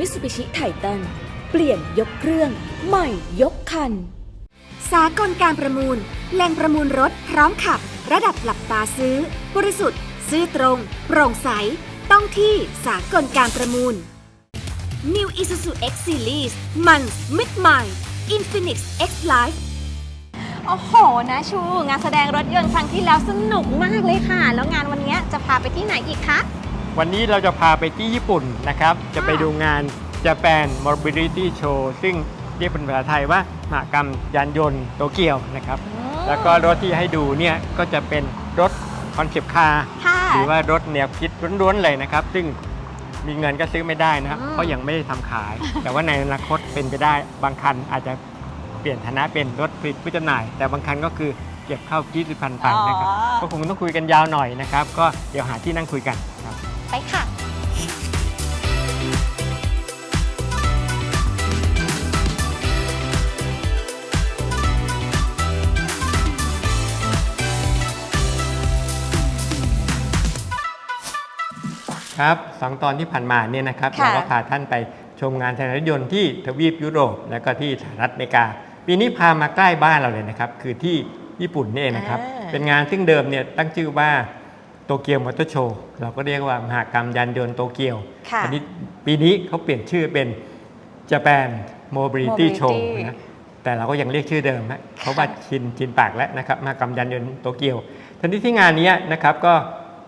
Mitsubishi Titan เปลี่ยนยกเครื่อง ใหม่ยกคัน สากลการประมูลแหล่งประมูลรถพร้อมขับ ระดับหลับตาซื้อ บริสุทธิ์ ซื่อตรง โปร่งใส ต้องที่สากลการประมูล New Isuzu X Series มันมิดใหม่ Infinix X Life โอ้โหนะชู งานแสดงรถยนต์ครั้งที่แล้วสนุกมากเลยค่ะ แล้วงานวันนี้จะพาไปที่ไหนอีกคะ วันนี้เราจะพาไปที่ญี่ปุ่นนะครับ จะไปดูงาน Japan Mobility Show ซึ่งเรียกเป็นภาษาไทยว่ามหกรรมยานยนต์โตเกียวนะครับ แล้วก็รถที่ให้ดูเนี่ยก็จะเป็นรถคอนเซปต์คาร์ค่ะหรือว่ารถแนวคิดล้วนๆเลยนะครับ ซึ่งมีเงินก็ซื้อไม่ได้นะครับอืมเพราะยังไม่ได้ทำขาย แต่ว่าในอนาคตเป็นไปได้บางคันอาจจะเปลี่ยนฐานะเป็นรถผลิตผู้จำหน่าย แต่บางคันก็คือเก็บเข้ายี่สิบพันตันนะครับก็คงต้องคุยกันยาวหน่อยนะครับ ก็เดี๋ยวหาที่นั่งคุยกันครับ ไปค่ะครับสองตอนที่ผ่านมาเนี่ยนะครับค่ะเราก็พาท่านไปชมงานแสดงรถยนต์ที่ทวีปยุโรป และก็ที่สหรัฐอเมริกา ปีนี้พามาใกล้บ้านเราเลยนะครับ คือที่ญี่ปุ่นนี่เองนะครับอ่าเป็นงานซึ่งเดิมเนี่ยตั้งชื่อว่า โตเกียวมอเตอร์โชว์เราก็เรียกว่ามหกรรมยานยนต์โตเกียวค่ะอันี้ปีนี้เขาเปลี่ยนชื่อเป็น Japan Mobility Mobility Show นะแต่เราก็ยังเรียกชื่อเดิมฮะเพราะว่าชินชินปากแล้วนะครับมหกรรมยานยนต์โตเกียวทันทีที่งานนี้นะครับก็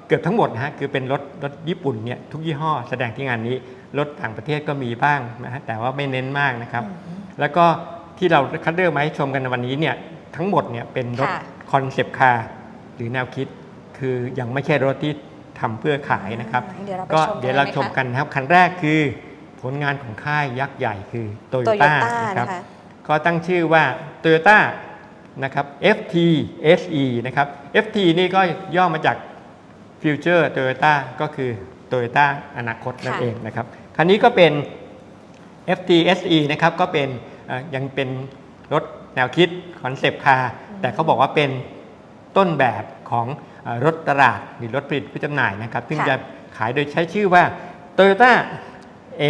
เกือบทั้งหมดนะฮะคือเป็นรถรถญี่ปุ่นเนี่ยทุกยี่ห้อแสดงที่งานนี้รถต่างประเทศก็มีบ้างนะฮะแต่ว่าไม่เน้นมากนะครับ แล้วก็ที่เราคัดเลือกมาให้ชมกันในวันนี้เนี่ยทั้งหมดเนี่ยเป็นรถค่ะคอนเซปต์คาร์หรือแนวคิด คือยังไม่ใช่รถที่ทำเพื่อขายนะครับ เดี๋ยวเราไปก็ชมกันเดี๋ยวเราเลยไหมชมคะกันนะครับคันแรกคือผลงานของค่ายยักษ์ใหญ่คือโตโยโตโยต้าต้านะครับ นะคะ ก็ตั้งชื่อว่า Toyota นะครับ FT SE นะครับ FT นี่ก็ย่อมาจาก Future Toyota ก็คือ Toyota อนาคตนั่นค่ะ เองนะครับ คันนี้ก็เป็น FT SE นะครับ ก็เป็นเอ่อยังเป็นรถแนวคิดคอนเซปต์คาร์แต่เขาบอกว่าเป็นต้นแบบของเอ่อ รถตลาดหรือรถผลิตผู้จำหน่ายนะครับซึ่งค่ะจะขายโดยใช้ชื่อว่า Toyota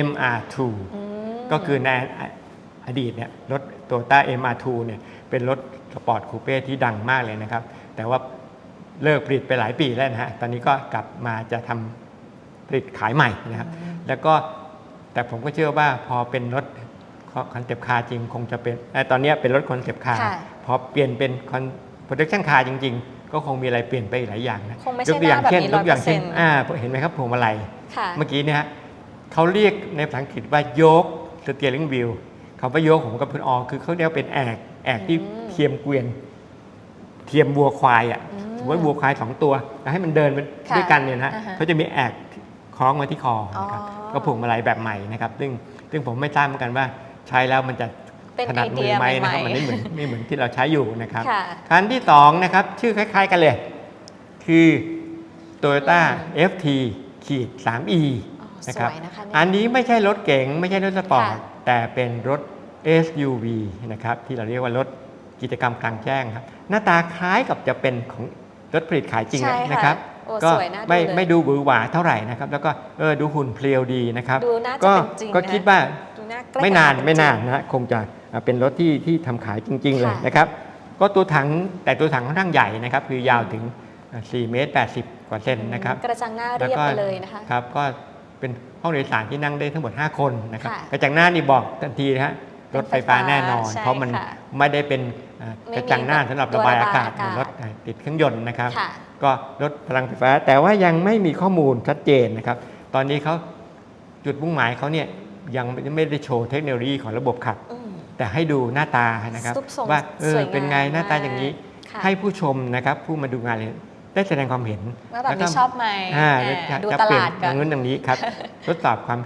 MR2 อืมก็คือในอดีตเนี่ยรถ Toyota MR2 เนี่ยเป็นรถสปอร์ตคูเป้ที่ดังมากเลยนะครับ แต่ว่าเลิกผลิตไปหลายปีแล้วนะฮะ ตอนนี้ก็กลับมาจะทำผลิตขายใหม่นะครับ แล้วก็แต่ผมก็เชื่อว่าพอเป็นรถคอนเซปต์คาร์จริงคงจะเป็นเอ่อตอนเนี้ยเป็นรถคอนเซปต์คาร์ค่ะพอเปลี่ยนเป็นคอนโปรดักชันคาร์จริง ๆ ก็คงมีอะไรเปลี่ยนไปอีกหลายอย่างนะคงไม่ใช่ยกตัวอย่างหน้าแบบเช่นนี้ยกตัวอย่างเช่น100%อ่าเห็นไหมครับพวงมาลัย ค่ะ เมื่อกี้เนี่ยฮะเขาเรียกในภาษาอังกฤษว่าโยกสเตียริงวิวคำว่าโยกผมกับคุณออคือเขาเรียกว่าเป็นแอกแอกที่อืมเทียมเกวียน เทียมวัวควายอะอืมสมมติว่าวัวควายสองตัวแล้วให้มันเดินไปค่ะด้วยกันเนี่ยนะฮะอ่าฮะเขาจะมีแอกคล้องไว้ที่คอนะครับอ๋อ ก็ผูกมาลัยแบบใหม่นะครับ ซึ่งซึ่งผมไม่ทราบเหมือนกันว่าใช้แล้วมันจะ เป็นถนัดมือไหมนะครับไอมันเดียไม่เหมือนไม่เหมือนที่เราใช้อยู่นะครับค่ะคันที่สองนะครับชื่อคล้าย ๆกันเลย คือ Toyota อืม FT ขีด 3E อ๋อนะครับสวยนะคะเนี่ยอันนี้ไม่ใช่รถเก๋งไม่ใช่รถสปอร์ตค่ะแต่เป็นรถ SUV นะครับที่เราเรียกว่ารถกิจกรรมกลางแจ้งครับ หน้าตาคล้ายกับจะเป็นของรถผลิตขายจริงใช่ค่ะนะครับโอ้ก็สวยน่าดูไม่เลยไม่ดูหวือหวาเท่าไหร่นะครับ แล้วก็เออดูหุ่นเพรียวดีนะครับดูน่าจะก็เป็นจริงก็นะคิดว่าดู น่าใกล้ไม่นานกับไม่นานเป็จริงนะฮะคงจะอ่าเป็นรถที่ที่ทำขายจริง ๆ เลยค่ะ นะครับ ก็ตัวถังแต่ตัวถังค่อนข้างใหญ่นะครับ คือยาวถึงอ่า4เมตร80 กว่าเซนนะครับ กระจังหน้าเรียบไปเลยนะคะ ครับก็เป็นห้องโดยสารที่นั่งได้ทั้งหมด 5 คนนะครับค่ะกระจังหน้านี่บอกทันทีนะฮะรถไฟฟ้าแน่นอน ใช่เพราะมันค่ะไม่ได้เป็นอ่าไม่มีกระจังหน้าสำหรับตัวระบายระบายอากาศอากาศ เหมือนรถอ่าติดเครื่องยนต์นะครับ ค่ะ ก็รถพลังไฟฟ้าแต่ว่ายังไม่มีข้อมูลชัดเจนนะครับ ตอนนี้เขาจุดมุ่งหมายเขาเนี่ย ยังไม่ได้โชว์เทคโนโลยีของระบบขับ อืม แต่ให้ดูหน้าตานะครับ รูปทรงว่าเอสอวยงามเป็นไงหน้าตาอย่างนี้ ค่ะ ให้ผู้ชมนะครับผู้มาดูงานเนี่ยได้แสดงความเห็นว่าแบบล้วก็นี้ชอบไหมอ่าแหมจะดูจะตเปลี่ยนลาดอกัย่าน งนู้นอย่างนี้ครับ ทดสอบความ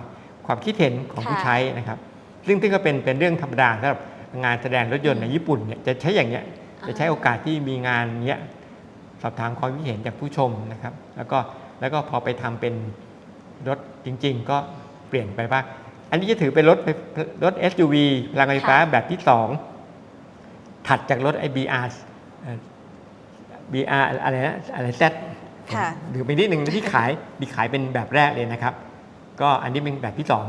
ความคิดเห็นของผู้ค่ะ ใช้นะครับ ซึ่งซึ่งก็เป็นเป็นเรื่องธรรมดาสำหรับงานแสดงรถยนต์ในญี่ปุ่นเนี่ยจะใช้อย่างเนี้ยจะใช้โอกาสที่มีงานเนี้ยสอบถามความคิดเห็นจากผู้ชมนะครับ แล้วก็แล้วก็พอไปทำเป็นรถจริง ๆ ก็เปลี่ยนไปบ้าง อันนี้จะถือเป็นรถไฟรถ SUV พลังไฟฟ้าแบบที่สองถัดจากรถ IBR เอ่อ BR อะไรนะอะไร Z ค่ะหรือไปนิดหนึ่งที่ขายมีขายเป็นแบบแรกเลยนะครับ ก็อันนี้เป็นแบบที่สอง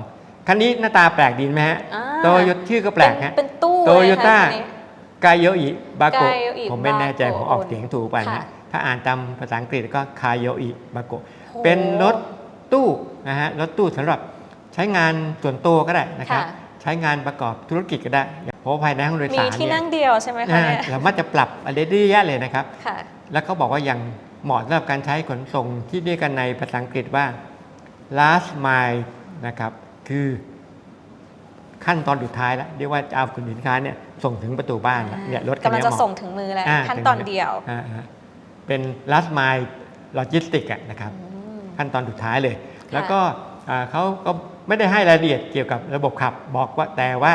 คันนี้หน้าตาแปลกดีไหมฮะอ่าโตโยต้ชื่อก็แปลกฮะเป็นตู้โตโยต้าเลยค่ะคันนี้กายโยอิบาโก Gayo-i ผมไม่แน่ใจ Bago ผมออกเสียงถูกไปนะค่ะถ้าอ่านตามภาษาอังกฤษก็คายโยอิบาโกโอ้เป็นรถตู้นะฮะรถตู้สำหรับใช้งานส่วนตัวก็ได้นะครับ ค่ะ ใช้งานประกอบธุรกิจก็ได้เพราะว่าภายในห้องโดยมีสารที่เนี่นั่ยงเดียวใช่ไหมคะนะเนี่ยสามารถจะปรับอะไรได้เยอะแยะเลยนะครับ ค่ะ แล้วเขาบอกว่ายังเหมาะสำหรับการใช้ขนส่งที่เรียกกันในภาษาอังกฤษว่า last mile นะครับ คือขั้นตอนสุดท้ายแล้วเรียกว่าจะเอาสินค้าเนี่ยส่งถึงประตูบ้านแล้วเนี่ยรถคันกำลังเนี้ยจะเหมาะส่งถึงมือแล้ว อ่าขั้นตอนเดียวอ่าฮะเป็น last mile logistics อะนะครับ อืม ขั้นตอนสุดท้ายเลย แล้วก็อ่าเขาก็ ไม่ได้ให้รายละเอียดเกี่ยวกับระบบขับ บอกว่าแต่ว่า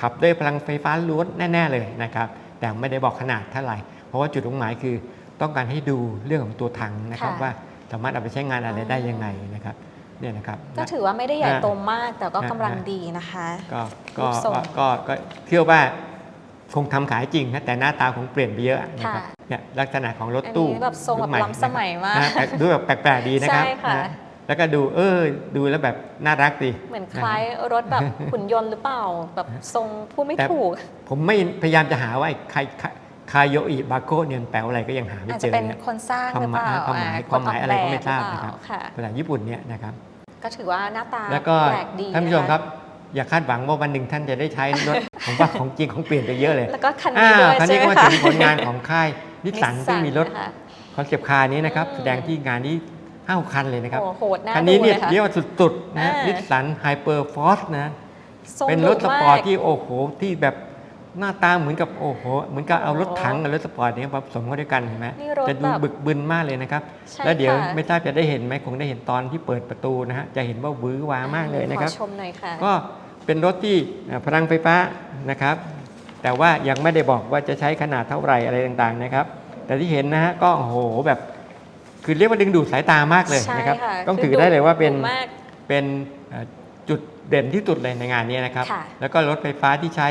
ขับด้วยพลังไฟฟ้าล้วนแน่ ๆ เลยนะครับ แต่ไม่ได้บอกขนาดเท่าไหร่ เพราะว่าจุดมุ่งหมายคือต้องการให้ดูเรื่องของตัวถังนะครับ ค่ะ ว่าสามารถเอาไปใช้งานอะไรได้ยังไงนะครับเนี่ยนะครับ ก็ถือว่าไม่ได้ใหญ่อ่าโตมากแต่ก็อ่ากำลังอ่าดีนะคะ ก็รูก็ปทรงก็ก็ก็เชื่อว่าคงทำขายจริงนะแต่หน้าตาคงเปลี่ยนไปเยอะนะครับค่ะเนี่ยลักษณะของรถอันตู้นี้แบบทรงแบบยุคใหม่ล้ำสมัยมากนะฮะดูแบบแปลกๆดีนะครับใช่ค่ะ นะ แล้วก็ดูเออดูแล้วแบบน่ารักดีเหมือนคล้ายรถแบบหุ่นยนต์หรือเปล่า แบบทรงพูดไม่แต่ถูก ผมไม่พยายามจะหาว่าไอ้ใครคายโยอิบาโกเนี่ยมันแปลว่าอะไรก็ยังหาไม่อาจเจจะอเป็นเนี่ยคนสร้างควาหมรือหเปมายล่าความหมายอ่ความหมายอะไรก็ไม่ทราบนออกนะครับแบบหอเปล่าค่ะภาษาญี่ปุ่นเนี่ยนะครับ ก็ถือว่าหน้าตาแล้วก็แปลกดีท่านผู้ชมะะครับ อย่าคาดหวังว่าวันหนึ่งท่านจะได้ใช้รถผมว่าของจริงของเปลี่ยนไปเยอะเลย แล้วก็คันอ่านี้ด้วยคันใช่นี้ไหก็มมาคะถึงผลงานของค่ายนิสสัน Nissan ซึ่งมีรถนะคะคอนเซปต์คาร์นี้นะครับอืมแสดงที่งานนี้ ห้าคันเลยนะครับ โอ้โหดหน้าคันนี้ดูเนี่ยเลยค่ะ เรียกว่าสุดๆนะอ่านิ นิสสันไฮเปอร์ฟอร์สนะทรงเป็นรถสดุปอร์ตมากที่โอ้โหที่แบบหน้าตาเหมือนกับโอ้โห เหมือนกับเอารถถังกับรถสปอร์ตเนี่ยมาผสมเข้าด้วยกันเห็นไหมนี่รถจะดูแบบบึกบึนมากเลยนะครับ ใช่แล้วเดี๋ยวค่ะ ไม่ทราบจะได้เห็นไหมคงได้เห็นตอนที่เปิดประตูนะฮะจะเห็นว่าหวือหวามากเลยนะครับ ขอชมหน่อยค่ะ ก็เป็นรถที่เอ่อพลังไฟฟ้านะครับ แต่ว่ายังไม่ได้บอกว่าจะใช้ขนาดเท่าไหร่อะไรต่างๆนะครับ แต่ที่เห็นนะฮะก็โอ้โหแบบ คือเรียกว่าดึงดูดสายตามากเลยใช่นะครับค่ะต้องคือถือได้เลยว่าเป็นดุมากเป็นเอ่อจุดเด่นที่สุดเลยในงานนี้นะครับค่ะแล้วก็รถไฟฟ้าที่ใช้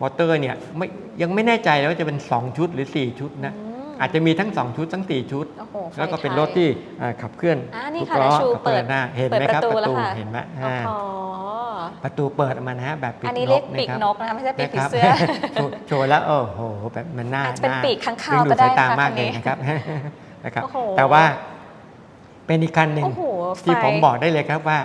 มอเตอร์เนี่ยไม่ยังไม่แน่ใจเลยว่าจะเป็น 2 ชุดหรือ 4 ชุดนะอืมอาจจะมีทั้ง 2 ชุดทั้ง 4 ชุดโอ้โหไฟแล้วก็เป็นท้ายรถที่เอ่อขับเคลื่อนอ่านี่ทุกค่ะล้อนาชูกับเปิเปิดดหน้าเห็นไหมครับเปิดปประระตูตูแล้วค่ะเห็นไหมโอ้อ่าโหประตูเปิดออกมานะฮะแบบปีกอันนี้นเรียกกปีกนะครับนกนะคะไม่ใช่ปีกผีนะครับเสื้อโชว์โชว์แล้วโอ้โหแบบมันน่าอาจจะเป็นาปีกค้างคาวดึก็ดูได้สายตาค่ะมากคันเลยนี้นะครับ นะครับ โอ้โห แต่ว่าเป็นอีกคันหนึ่งโอ้โหที่ไฟผมบอกได้เลยครับว่า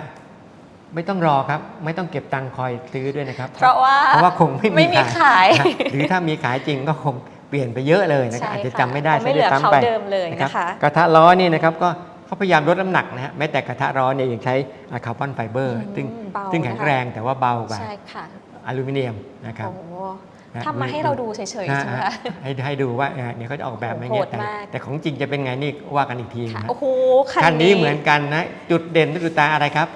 ไม่ต้องรอครับ ไม่ต้องเก็บตังค์คอยซื้อด้วยนะครับ เพราะว่าเพราะว่าคงไม่ไม่มีขาย นะหรือถ้ามีขายจริงก็คงเปลี่ยนไปเยอะเลยนะครับใช่อาจจะค่ะจำไม่ได้ไม่เหลือซะด้วยซ้ำเขาไปเดิมเลยรับนะคะ กระทะล้อนี่นะครับก็เขาพยายามลดน้ำหนักนะฮะแม้แต่กระทะล้อเนี่ยยังใช้คาร์บอนไฟเบอร์อืมซึ่งเบาซึ่งแข็งนะคะแรงแต่ว่าเบากว่าใช่ค่ะอลูมิเนียมนะครับ โอ้โหนะ ทำมาให้เราดูเฉยๆใช่ไหมอ่าคะให้ให้ดูว่าอ่าเนี่ยเขาจะออกแบบมาอย่างเงี้ยโหดแต่มากแต่ของจริงจะเป็นไงนี่ว่ากันอีกทีค่ะนะโอ้โหคันนี้เหมือนกันนะ จุดเด่นที่สุดตาอะไรครับ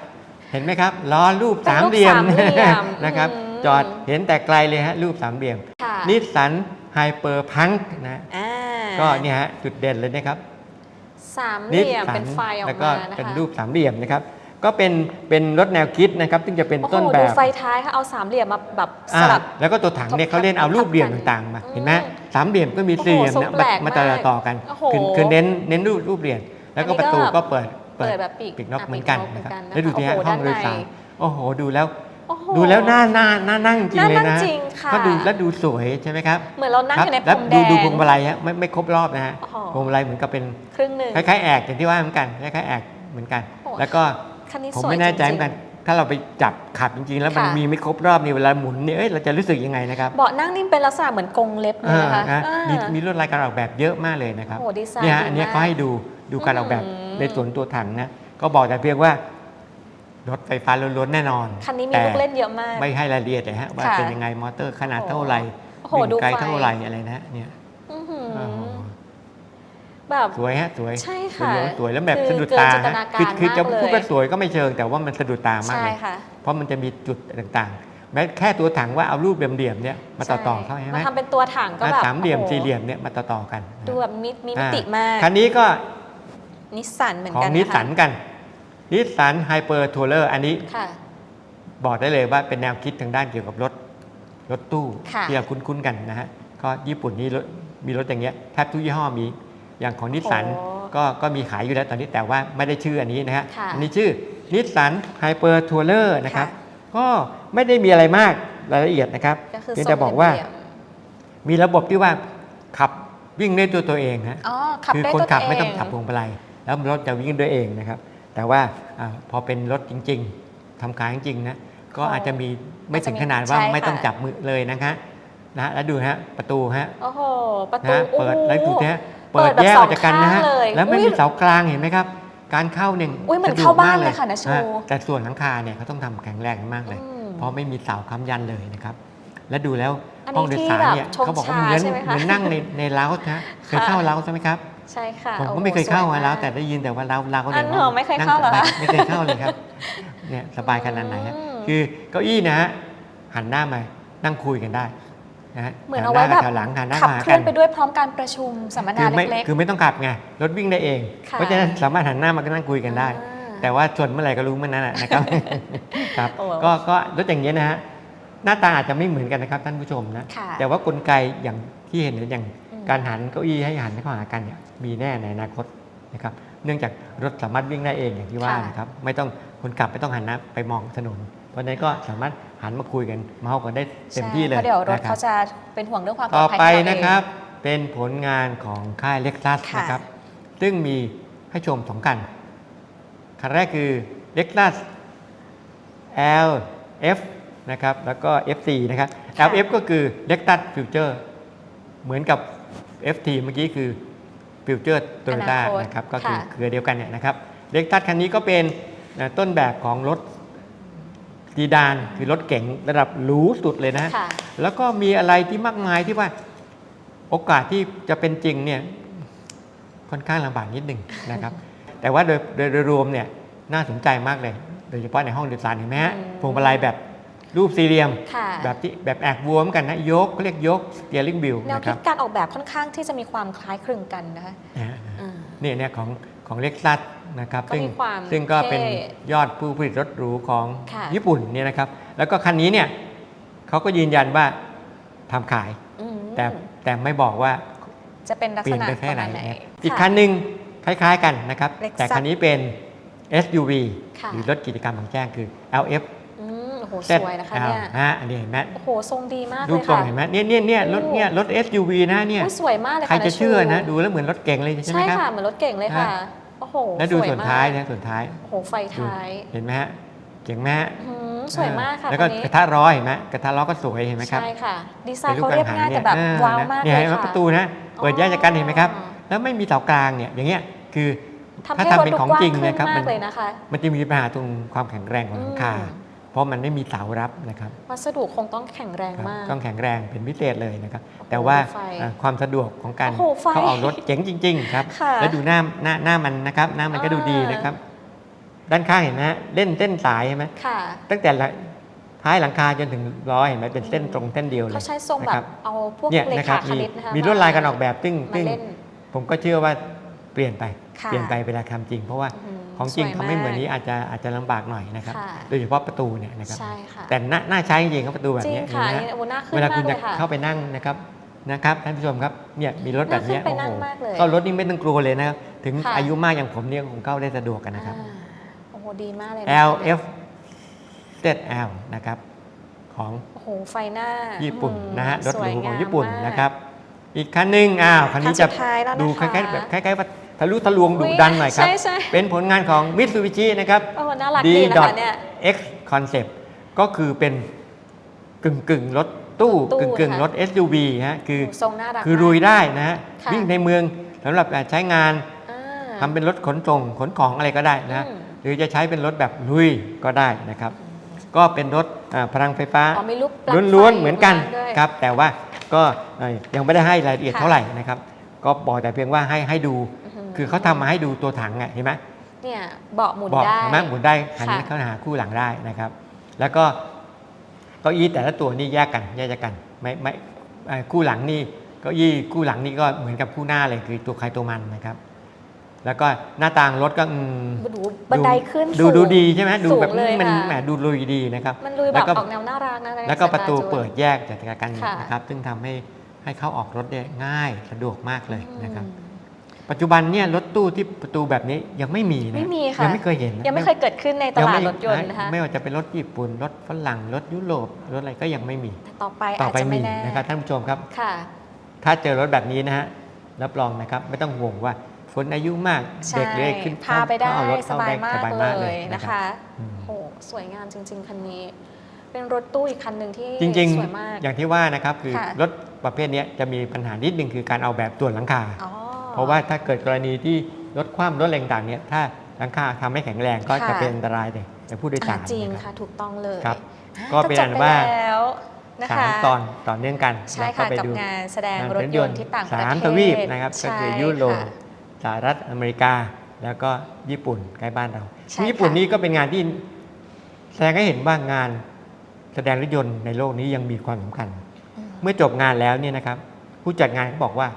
เห็นไหมครับล้อรูปเป็นสามรูปเหลี่ยมสามเหลี่ยมนะครับอืมจอดเห็นแต่ไกลเลยฮะรูปสามเหลี่ยมค่ะนิสสันไฮเปอร์พังนะอ่าก็เนี่ยฮะจุดเด่นเลยนะครับสามเหลี่ยมเป็นไฟออกแล้วก็มานะคะเป็นรูปสามเหลี่ยมนะครับ ก็เป็นเป็นรถแนวคิดนะครับซึ่งจะเป็นโอ้โหต้นแบดูบไฟท้ายค่ะเอาสามเหลี่ยมมาแบบสอ่าลับ แล้วก็ตัวถังเนี่ยเขาเล่นเอารูปเหลี่ยมต่างๆมาอืมเห็นไหมสามเหลี่ยมก็มีสี่เหลี่ยมนะโอ้โหทรงแปลกมาต่อมากต่อกันโอ้โหคือคือเน้นเน้นรูปรูปเหลี่ยมแล้วก็อันนี้ประตูก็ก็เปิดเปิดแบบปีกปีกนกอะเหมือนกันปีกนกนะครับเหมือนกันนะคะแล้วดูที่ฮะโอ้โหห้องโดยด้านในสารโอ้โหดูแล้ว โอ้โห ดูแล้วน่าน่าน่านั่งจริงเลยน่านั่นะงจริงค่ะ ก็ดูแล้วดูสวยใช่ไหมครับเหมือนเรานั่งครัอยู่ในพแล้รวมแดดูง ดูพวงมาลัยฮะไม่ไม่ครบรอบนะฮะโอ้โหพวงมาลัยเหมือนกับเป็น ครึ่งหนึ่ง คล้ายๆแอกอย่างที่ว่าเหมือนกันคล้ายๆแอกเหมือนกัน โอ้โหแล้วก็ คันนี้ผมสวยไม่แน่ใจจเหริมืองนกัน ถ้าเราไปจับขับจริงๆ แล้วมันค่ะ มีไม่ครบรอบนี่เวลาหมุนเนี่ยเอ้ยเราจะรู้สึกยังไงนะครับเบาะนั่งนี่เป็นลักษณะเหมือนกรงเล็บเลยนะคะอ่านะอ่ามีมีลวดลายการออกแบบเยอะมากเลยนะครับโอ้โหดีไซน์เนี่ยฮะดีอันเนี้ยมากเขาให้ดูดูการออกแบบอืม ในส่วนตัวถังนะ ก็บอกแต่เพียงว่ารถไฟฟ้าล้วนๆแน่นอน คันนี้มีแต่ลูกเล่นเยอะมาก ไม่ให้รายละเอียดเลยฮะว่าค่ะเป็นยังไงมอเตอร์ขนาดเท่าไหร่โอ้โหวิ่งไกลดูไฟ เท่าไหร่อะไรนะเนี่ยอื้อหือโอ้โห แบบสวยฮะสวยใช่ค่ะสวยสวยแล้วแบบคือสะดุดเกินตาจินตฮะนาการคือคือจะมากเลยพูดว่าสวยก็ไม่เชิงแต่ว่ามันสะดุดตามากใช่เลยค่ะ เพราะมันจะมีจุดต่างๆแม้แค่ตัวถังว่าเอารูปเหลี่ยมๆเนี่ยมาต่อๆเข้าใช่ไหมมาทำเป็นตัวถังก็แบบสามเหลี่ยมโอ้โสี่เหลี่ยมเนี่ยมาต่อๆกันดูแบบมีมีมิติอ่มากคันนี้ก็นิสสันเหมือนของกันนิสนะคะสันกันนิสสันไฮเปอร์ทัวร์เลอร์อันนี้ค่ะ บอกได้เลยว่าเป็นแนวคิดทางด้านเกี่ยวกับรถรถตู้ค่ะ ที่เราคุ้นๆกันนะฮะก็ญี่ปุ่นนี่รถมีรถอย่างเงี้ยแทบทุกยี่ห้อมี อย่างของนิสสันโอ้ก็ก็มีขายอยู่แล้วตอนนี้แต่ว่าไม่ได้ชื่ออันนี้นะฮะค่ะอันนี้ชื่อนิสสันไฮเปอร์ทัวร์เลอร์นะครับค่ะก็ไม่ได้มีอะไรมากรายละเอียดนะครับก็คือเพียงทรแต่งบอกว่าเหลี่ยมมีระบบที่ว่าขับวิ่งด้วยตัวตัวเองฮะๆอ๋อขับคือได้คนตัวขับเองไม่ต้องจับพวงมาลัยแล้วรถจะวิ่งด้วยเองนะครับ แต่ว่าอาพอเป็นรถจริง ๆทำขายจริงๆนะก็อาจจะมีไม่ถึงขนาดว่าไม่ต้องจับมือเลยนะคะนะฮะแล้วดูฮะประตูฮะโอ้โหประนะตูฮะเปิดโอ้โหแล้วดูนะฮะ เปิเปิดดแบบแยกสออองกจากกันนะฮะข้างเลยแล้วไม่อุ๊ยมีเสากลางเห็นไหมครับ การเข้าเนี่ยอุ๊ยเหมือนสะดวกเข้าบ้านกเลยค่ะนะชูฮแต่ส่วนหลังคาเนี่ยเขาต้องทำแข็งแรงมากเลย อืมเพราะไม่มีเสาค้ำยันเลยนะครับ และดูแล้วอันนี้ห้องโดยสารเนี่ยที่แบบเขาบอกว่าชงเหมือนชาใช่ไหมคะเหมือนนั่งในในเล้าส์นะเคยค่ะ เข้าเล้าส์ใช่ไหมครับ ใช่ค่ะผมก็โอ้โหไม่เคยเข้าสวอะมเล้าส์แต่ได้ยินแต่ว่าเล้าเล้าอันเหรอไม่เคยเข้าเหรอนั่งคะสบยไม่เคยเข้าเลยครับเนี่ยสบายขนาดไหนฮะอืม คือเก้าอี้นะฮะหันหน้ามานั่งคุยกันได้นะฮะเหมือนเอาไว้แบบแถวหลังหันหน้าขับมาหาเคลื่กัอนนไปด้วยพร้อมการประชุมสัมมนาคือไม่เล็กคือไม่ต้องขับไงรถวิ่งได้เองค่ะเพราะฉะนั้นสามารถหันหน้ามาก็นั่งคุยกันได้อ่าแต่ว่าชนเมื่อไหร่ก็รู้เมื่อนั้นนะนะครับครับโอ้ก็ก็รถอย่างนี้ยนะฮะหน้าตาอาจจะไม่เหมือนกันนะครับท่านผู้ชมนะค่ะแต่ว่ากลไกอย่างที่เห็นเนี่ยอย่างอืมการหันเก้าอี้ให้หันเข้าหากันเนี่ยมีแน่ในอนาคตนะครับ เนื่องจากรถสามารถวิ่งได้เองอย่างที่ว่านะครับ ไม่ต้องคนขับไม่ต้องหันหน้าไปมองถนนเพ ราะฉะนั้นก็สามารถหันมาคุยกันเมาส์กันได้เต็มที่เลยใช่เพราะเดี๋ยวรถนะคบ เขาจะเป็นห่วงเรื่องความปลต่ออดภัยไปให้เาเองนะครับเป็นผลงานของค่ายเล็กซัสค่ะนะครับ ซึ่งมีให้ชมสองคัน คันแรกคือ Lexus L F นะครับ แล้วก็ FC นะครับ L F ก็คือ Lexus Future เหมือนกับ FT เมื่อกี้คือ Future Toyota อนาคตนะครับ ก็คือค่ะ เครือเดียวกันเนี่ยนะครับ Lexus คันนี้ก็เป็นนะต้นแบบของรถ ดีดานคือรถเก๋งระดับหรูสุดเลยนะ ค่ะ แล้วก็มีอะไรที่มากมายที่ว่าโอกาสที่จะเป็นจริงเนี่ยค่อนข้างลำบากนิดหนึ่งนะครับ แต่ว่าโดยโดยโดยรวมเนี่ยน่าสนใจมากเลย โดยเฉพาะในห้องโดยสารเห็นไหมฮะอืม พวงมาลัยแบบรูปสี่เหลี่ยม ค่ะ แบบที่แบบแอกวัวเหมือนกันนะยกเขาเรียกยก steering wheel แนวนะคคิรัดบการออกแบบค่อนข้างที่จะมีความคล้ายคลึงกันนะคะนะฮะ อ่า เนี่ยเนี่ยของของเล็กซัส นะครับก็ซึ่งมีความซึ่งก็เป็นเท่ยอดผู้ผลิตรถหรูของค่ะ ญี่ปุ่นเนี่ยนะครับ แล้วก็คันนี้เนี่ยเขาก็ยืนยันว่าทำขาย อืมแต่แต่ไม่บอกว่าจะเป็นลักเปลี่ษยนณะไปปแค่ระไหนมาณไหนนะครับอีกะคันหนึ่งคล้ายๆกันนะครับ Lexus แต่คันนี้เป็น SUV ค่ะ หรือรถกิจกรรมบางแจ้งคือ LF อืมโอ้โหส ZL วยนะคะเนี่ยฮะอันนี้เห็นไหมโอ้โหทรงดีมากเลรูปยทรงค่ะ เห็นไหมเนี่ยเนี่ยเนี่ยรถเนี่ยรถ SUV นะเนี่ย อุ๊ยสวยมากเลยใครค่ะจะเชื่อนะ ชูดูแล้วเหมือนรถเก๋งเลยใช่ไหมใช่ครับ ค่ะเหมือนรถเก่งเลยค่ะ ฮะ โอ้โหแล้วดูสส่วนมกท้ายนะส่วนท้ายโอ้โหไฟท้าย เห็นไหมฮะเจ๋งไหมฮะอืมสวยมากค่ะแล้วก็คันนี้กระทะร้อยเห็นไหมกระทะล้อก็สวยเห็นไหมครับใช่ค่ะดีไซป็น์เขาเรียบง่ายแต่แบบเออว้าวนะมากเนี่ยเลยเห็นไหมค่ะประตูนะเปิดแยกจากกันเห็นไหมครับอ๋อแล้วไม่มีเสากลางเนี่ยอย่างเงี้ยคือทำถ้าให้รทำถเป็นดูของกว้างจริงขึ้นนะครับมามักนเลยนะคะมันจะมีปัญหาตรงความแข็งแรงของหลังคาอืมเพ ราะมันไม่มีเสารับนะครับวัสดุคงต้องแข็งแรงครับมาก ต้องแข็งแรงเป็นพิเศษเลยนะครับโอ้โหแต่ว่าไฟเอ่อความสะดวกของการโอ้โหไฟเขาออกรถเจ๋งจริง ๆ ครับค่ะแล้วดูหน้าหน้าหน้ามันนะครับหน้ามันก็ดูดีอ่านนะครับ ด้านข้างเห็นไหมฮะเล่นเส้นสายเห็นไหมค่ะตั้งแต่ละท้ายหลังคาจนถึงล้อเห็นไหมเป็นเส้นตรงเส้นเดียวเลยเขาใช้ทรงแบนะคบบเอาพวกเนี่ยเลนะคขารับคมีณิตนะคะมีลวดลายการออกแบบซึ่งมาซึ่งเล่นผมก็เชื่อว่าเปลี่ยนไปค่ะเปลี่ยนไปเวลาทำจริง เพราะว่าอื้อหือ ของจริงสวยทำไม่เหมือนมากนี้อาจจะอาจจะลำบากหน่อยนะครับค่ะโดยเฉพาะประตูเนี่ยนะครับใช่ค่ะแต่น่าน่าใช้จริงๆครับประตูแบบจริงเนี้ยค่ะเห็นไหมนี่ฮะโอ้น่าขึ้นเวลาคุมาณกเลจะยค่ะเข้าไปนั่งนะครับนะครับท่านผู้ชมครับเนี่ยมีรถแบบเนี้ยน่าขึ้นไปโอ้โหนั่งมากเลยเข้ารถนี่ไม่ต้องกลัวเลยนะครับถึงค่ะอายุมากอย่างผมเนี่ยคงเข้าได้สะดวกกันนะครับอ่าโอ้โหดีมากเลยนะคะ L F ZL นะครับของโอ้โหไฟหน้าญี่ปุ่นอืมนะฮะรถหรูสวยของงามญี่ปุ่นมากนะครับ อีกคันหนึ่งอ้าวคันนี้คันสุจะดท้ายแล้วนะคะดูคล้ายๆแบบคล้ายๆว่า ทะลุทะลวงดุอุ๊ยดันหน่อยครับ ใช่ใช่เป็นผลงานของ Mitsubishi นะครับ โอ้น่ารักดีนะคะเนี่ย X Concept ก็คือเป็นกึ่งกึ่งๆรถตู้ตู้กึ่งกึ่งๆค่ะรถ SUV ฮะคือโอ้ทรงน่ารักคือมากรุยได้นะฮะค่ะ วิ่งในเมืองสำหรับใช้งานอ่า ทำเป็นรถขนส่งขนของอะไรก็ได้นะอืม หรือจะใช้เป็นรถแบบลุยก็ได้นะครับ ก็เป็นรถอ่าพลังไฟฟ้า อ๋อมีลูกปลั๊กล้วนไฟๆเหมือนกันยู่ข้างด้วย ครับแต่ว่าก็เอ่อยังไม่ได้ให้รายละเอียดค่ะเท่าไหร่นะครับ ก็บอกแต่เพียงว่าให้ให้ดูอื้อหือ คือเขาทำมาให้ดูตัวถังอะเห็นไหมเนี่ยเบาะหมุนบอกได้ เห็นไหมหมุนได้หันค่ะ เข้าหาคู่หลังได้นะครับ แล้วก็เก้าอี้แต่ละตัวนี่แยกกันแยกจากกันไม่ไม่เอ่อคู่หลังนี่เก้าอี้คู่หลังนี่ก็เหมือนกับคู่หน้าเลยคือตัวใครตัวมันนะครับ แล้วก็หน้าต่างรถก็อืมดูบันไดขึ้นดูสูง ดูดีใช่ไหมดูแบบสูงเลยมันค่ะ แหมดูลุยดีนะครับ มันลุยแบแล้วบก็ ออกแนวน่ารักนะในแล้วก็สายประตูาจูน เปิดแยกจากกันค่ะ นะครับ ซึ่งทำให้ให้เข้าออกรถได้ง่ายสะดวกมากเลยนะครับ อืม ปัจจุบันเนี่ยรถตู้ที่ประตูแบบนี้ยังไม่มีนะไม่มีค่ะ ยังไม่เคยเห็นนะยังไม่เคยเกิดขึ้นในตลาดรถยนต์นะคะไม่ว่าจะเป็นรถญี่ปุ่นรถฝรั่งรถยุโรปรถอะไรก็ยังไม่มี ต่อไปต่ออาจไปจะมีไม่แน่นะครับท่านผู้ชมครับค่ะ ถ้าเจอรถแบบนี้นะฮะรับรองนะครับไม่ต้องห่วงว่าคนอายุมากใช่เด็กเล็กขึ้นพาไปได้เข้รถสเข้บายได้มากสบายเลมากเลยยนะนะคะอืมโหสวยงามจริง ๆคันนี้ เป็นรถตู้อีกคันหนึ่งที่จริงสวยมากๆอย่างที่ว่านะครับคือค่ะรถประเภทเนี้ยจะมีปัญหานิดนึงคือการเอาแบบส่วนหลังคาอ๋อ เพราะว่าถ้าเกิดกรณีที่รถคว่ำรถแรงต่างเนี่ยถ้าหลังคาทำให้แข็งแรงก็ค่ะจะเป็นอันตรายเลยแต่ผู้โดยสารอ่าจริงนะคค่ะรับถูกต้องเลยครับอ่าก็เป็นจอับนไปว่าแล้วนะสาคะมตอนต่อเนื่องกันใช่แล้วก็ค่ะไปกับดูงานแสดงงานรถยนต์ที่ต่างประเทศสามทวีปนะครับก็ใช่คือยุโรปค่ะสหรัฐอเมริกา แล้วก็ญี่ปุ่นใกล้บ้านเราใช่ญี่ปุ่นค่ะนี่ก็เป็นงานที่แสดงให้เห็นว่างานแสดงรถยนต์ในโลกนี้ยังมีความสำคัญอืมเมื่อจบงานแล้วเนี่ยนะครับ ผู้จัดงานเขาบอกว่า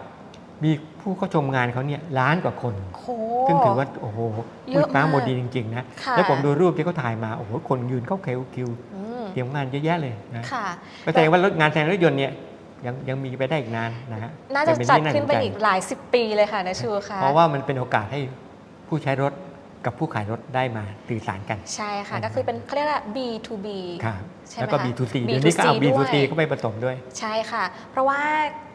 มี ผู้เข้าชมงานเขาเนี่ยล้านกว่าคนโหซึ่งถือว่าโอ้โหเยอะมืดฟ้าากหมดดีจริงๆนะค่ะแล้วผมดูรูปที่เขาถ่ายมาโอ้โหคนยืนเข้าคิวคิวอืมเตรียมงานเยอะแยะเลยนะค่ะ ก็แสดงว่ารถงานแสดงรถยนต์เนี่ยยังยังมีไปได้อีกนานนะฮะน่าจะเป็จัดที่ขึ้นไปสใจอีกหลายสิบปีเลยค่ะนะชูค่ะ เพราะว่ามันเป็นโอกาสให้ผู้ใช้รถ กับผู้ขายรถได้มาสื่อสารกัน ใช่ค่ะนะครับก็คือเป็นเขาเรียกว่า B2B ครับใช่ไหมแล้วก็ คะ B2C B2C เดี๋ยวนี้ก็เอาด้วย B2C เข้าไปผสมด้วย ใช่ค่ะ เพราะว่า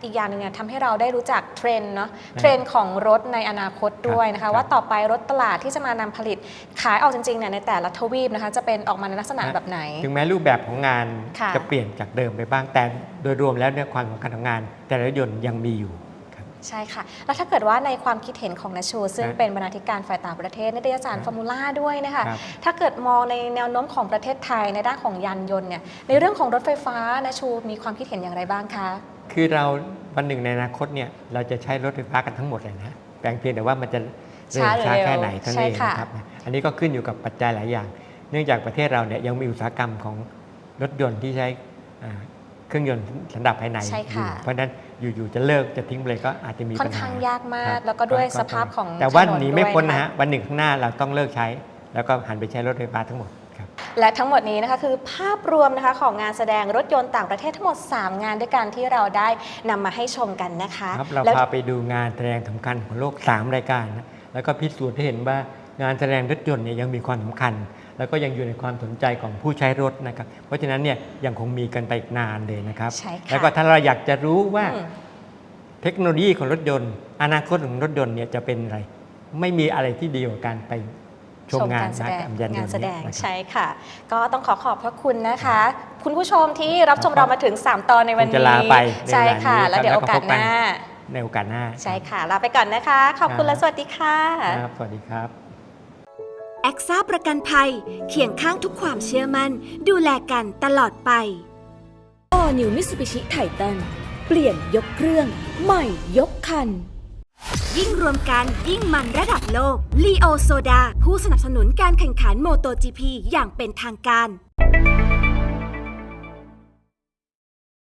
อีกอย่างหนึ่งเนี่ยทำให้เราได้รู้จักเทรนด์เนาะครับเทรนด์ของรถในอนาคตด้วยนะครัคะ บว่าต่อไปรถตลาดที่จะมานำผลิตขายออกจริงๆเนี่ยในแต่ละทวีปนะคะ จะเป็นออกมาในลักษณะแบบไหน ถึงแม้รูปแบบของงานค่ะ จะเปลี่ยนจากเดิมไปบ้างแต่โดยรวมแล้วเนี่ยความสำคัญของงาน แต่ละรถยนต์ยังมีอยู่ครับ ใช่ค่ะ แล้วถ้าเกิดว่าในความคิดเห็นของนาชู ซึ่งครับเป็นบรรณาธิการฝ่ายต่างประเทศนิตยสารครับฟอร์มูล่าด้วยนะคะครับถ้าเกิดมองในแนวโน้มของประเทศไทยในด้านของยานยนต์เนี่ย ในเรื่องของรถไฟฟ้านาชูมีความคิดเห็นอย่างไรบ้างคะ คือเราวันหนึ่งในอนาคตเนี่ยเราจะใช้รถไฟฟ้ากันทั้งหมดเลยนะแปลงเพียงแต่ว่ามันจะเร็วช้าหรือช้าเร็วแค่ไหนเท่านั้นใช่เองค่ะนะครับ อันนี้ก็ขึ้นอยู่กับปัจจัยหลายอย่าง เนื่องจากประเทศเราเนี่ยยังมีอุตสาหกรรมของรถยนต์ที่ใช้อ่าเครื่องยนต์สันดาปภายในใช่อยู่ค่ะเพราะฉะนั้น อยู่ๆจะเลิกจะทิ้งไปเลยก็อาจจะมีค่อปันญหาข้างยากมาคกรับแล้วก็ด้วยก็สภาพของแต่ว่าถหนีไม่พ้นด้วยนะฮะวันหนึ่งข้างหน้าเราต้องเลิกใช้ แล้วก็หันไปใช้รถไฟฟ้าทั้งหมดครับและทั้งหมดนี้นะคะคือภาพรวมนะคะของงานแสดงรถยนต์ต่างประเทศทั้งหมด 3 งานด้วยกันที่เราได้นำมาให้ชมกันนะคะครับเราแล้วพาไปดูงานแสดงสำคัญของโลก 3 รายการนะแล้วก็พิสูจน์ให้เห็นว่างานแสดงรถยนต์เนี่ยยังมีความสำคัญ แล้วก็ยังอยู่ในความสนใจของผู้ใช้รถนะครับ เพราะฉะนั้นเนี่ยยังคงมีกันไปอีกนานเลยนะครับ ใช่ค่ะ แล้วก็ถ้าเราอยากจะรู้ว่าอืม เทคโนโลยีของรถยนต์ อนาคตของรถยนต์เนี่ยจะเป็นอะไร ไม่มีอะไรที่ดีกว่าการไปชมงานการแสดงยนต์งานแสดง เยนะครับ ใช่ค่ะ ก็ต้องขอขอบพระคุณนะคะ คุณผู้ชมที่รับชมเรามาถึง 3 ตอนในวันคงจะนี้ลาไปในใช่เวลาค่ะนี้แล้วเดี๋ยวครัโอบกาสแล้วก็พบหกันน้าในโอกาสหน้าใช่ค่ะ ลาไปก่อนนะคะ ขอบคุณครับและสวัสดีค่ะ ครับสวัสดีครับ แอคซ่าประกันภัย เคียงข้างทุกความเชื่อมั่น ดูแลกันตลอดไป All New Mitsubishi Titan เปลี่ยนยกเครื่อง ใหม่ยกคัน ยิ่งรวมกันยิ่งมันระดับโลก l ีโอโซดา ผู้สนับสนุนการแข่งขันโมโต GP อย่างเป็นทางการ